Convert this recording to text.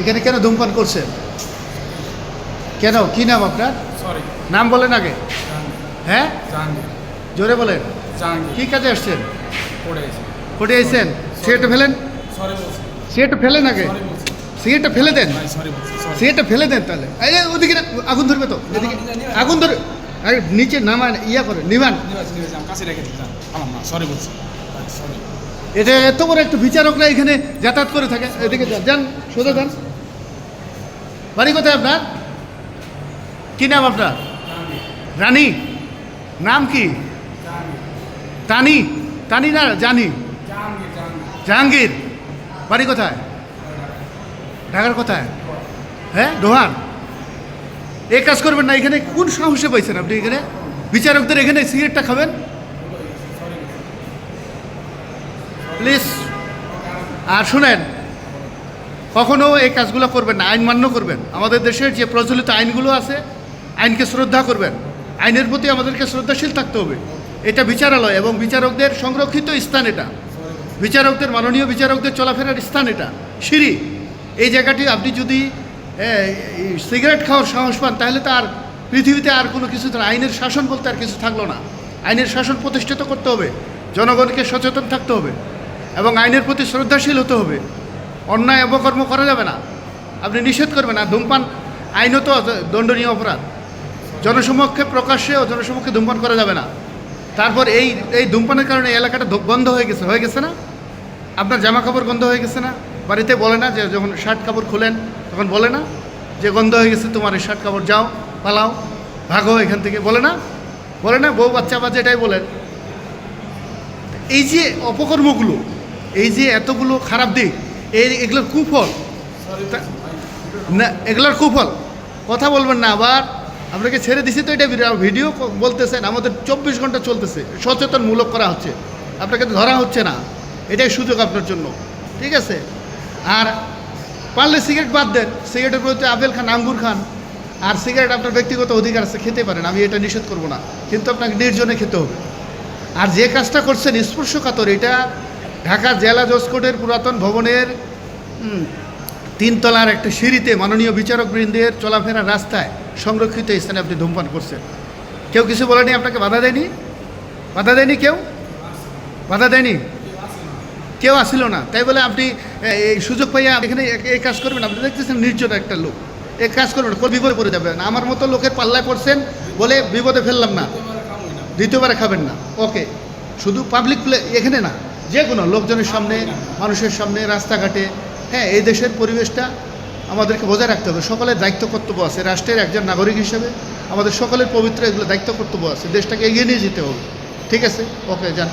এখানে কেন ধূমপান করছেন? কেন? কি নাম আপনার? সরি নাম বলেন আগে। হ্যাঁ? জোরে বলেন। কি কাজে আসছেন? কোটে এসেছেন সিগারেটটা ফেলেন? সরি বলছি। ফেলেন আগে? সিগারেটটা ফেলে দেন? সিগারেটটা ফেলে দেন তাহলে। যে ওদিকে আগুন ধরবে তো। এদিকে আগুন ধরে আরে নিচে নামান ইয়া করে নিবান সরি বলছি। এটা এত বড় একটা বিচারকরা এখানে যাতায়াত করে থাকে। এদিকে যান, যান সোজা যান। বাড়ি কোথায় আপনার? কি নাম আপনার? রানী। নাম কি? তানি তানি না, জানি। জাহাঙ্গীর। বাড়ি কোথায়? ঢাকার কোথায়? হ্যাঁ দোহান এ কাজ করবেন না, এখানে কোন সাহসে পাইছেন আপনি এখানে? বিচারকদের এখানে সিগারেটটা খাবেন? প্লিজ। আর শুনেন কখনো এই কাজগুলো করবেন না, আইন মান্য করবেন। আমাদের দেশের যে প্রচলিত আইনগুলো আছে, আইনকে শ্রদ্ধা করবেন। আইনের প্রতি আমাদেরকে শ্রদ্ধাশীল থাকতে হবে। এটা বিচারালয় এবং বিচারকদের সংরক্ষিত স্থান এটা। বিচারকদের, মাননীয় বিচারকদের চলাফেরার স্থান এটা। সিঁড়ি, এই জায়গাটি আপনি যদি সিগারেট খাওয়ার সাহস পান, তাহলে তো আর পৃথিবীতে আর কোনো কিছু আইনের শাসন বলতে আর কিছু থাকল না। আইনের শাসন প্রতিষ্ঠিত করতে হবে। জনগণকে সচেতন থাকতে হবে এবং আইনের প্রতি শ্রদ্ধাশীল হতে হবে। অন্যায় অপকর্ম করা যাবে না। আপনি নিষেধ করবেন না ধূমপান আইনত দণ্ডনীয় অপরাধ। জনসমক্ষে প্রকাশ্যে ও জনসমক্ষে ধূমপান করা যাবে না। তারপর এই এই ধূমপানের কারণে এই এলাকাটা ধু- গন্ধ হয়ে গেছে হয়ে গেছে না? আপনার জামা কাপড় গন্ধ হয়ে গেছে না? বাড়িতে বলে না যে যখন শার্ট কাপড় খুলেন, তখন বলে না যে গন্ধ হয়ে গেছে, তোমার এই শার্ট কাপড় যাও, পালাও, ভাগো এখান থেকে, বলে না? বলে না, বউ বাচ্চা বাচ্চা এটাই বলেন এই যে অপকর্মগুলো, এই যে এতগুলো খারাপ দিক এই এগুলোর কুফল। না, এগুলোর কুফল। কথা বলবেন না, আবার আপনাকে ছেড়ে দিছি তো এটা ভিডিও- বলতেছেন, আমাদের চব্বিশ ঘণ্টা চলতেছে, সচেতনমূলক করা হচ্ছে। আপনাকে তো ধরা হচ্ছে না, এটাই সুযোগ আপনার জন্য, ঠিক আছে? আর পারলে সিগারেট বাদ দেন, সিগারেটের প্রতি আপেল খান, আঙ্গুর খান, আর সিগারেট আপনার ব্যক্তিগত অধিকার আছে, খেতে পারেন, আমি এটা নিষেধ করব না, কিন্তু আপনাকে নির্জনে খেতে হবে। আর যে কাজটা করছেন, স্পর্শকাতর, এটা ঢাকা জেলা জজ পুরাতন ভবনের তিনতলার একটা সিঁড়িতে মাননীয় বিচারক বৃন্দের চলাফেরার রাস্তায় সংরক্ষিত স্থানে আপনি ধূমপান করছেন। কেউ কিছু বলেনি আপনাকে বাধা দেয়নি? বাধা দেয়নি কেউ? বাধা দেয়নি? কেউ আসিল না। তাই বলে আপনি এই সুযোগ পাইয়া এখানে এই কাজ করবেন আপনি দেখতেছেন নির্জন একটা লোক। এই কাজ করবেন কোন বিপদে পড়ে যাবেন আমার মতো লোকের পাল্লায় পড়ছেন বলে বিপদে ফেললাম না। দ্বিতীয়বারে খাবেন না। ওকে। শুধু পাবলিক প্লে এখানে না। যে কোনো লোকজনের সামনে, মানুষের সামনে, রাস্তাঘাটে হ্যাঁ এই দেশের পরিবেশটা আমাদেরকে বজায় রাখতে হবে। সকলের দায়িত্ব, কর্তব্য আছে। রাষ্ট্রের একজন নাগরিক হিসেবে আমাদের সকলের পবিত্র এগুলো দায়িত্ব, কর্তব্য আছে। দেশটাকে এগিয়ে নিয়ে যেতে হবে। ঠিক আছে? ওকে যান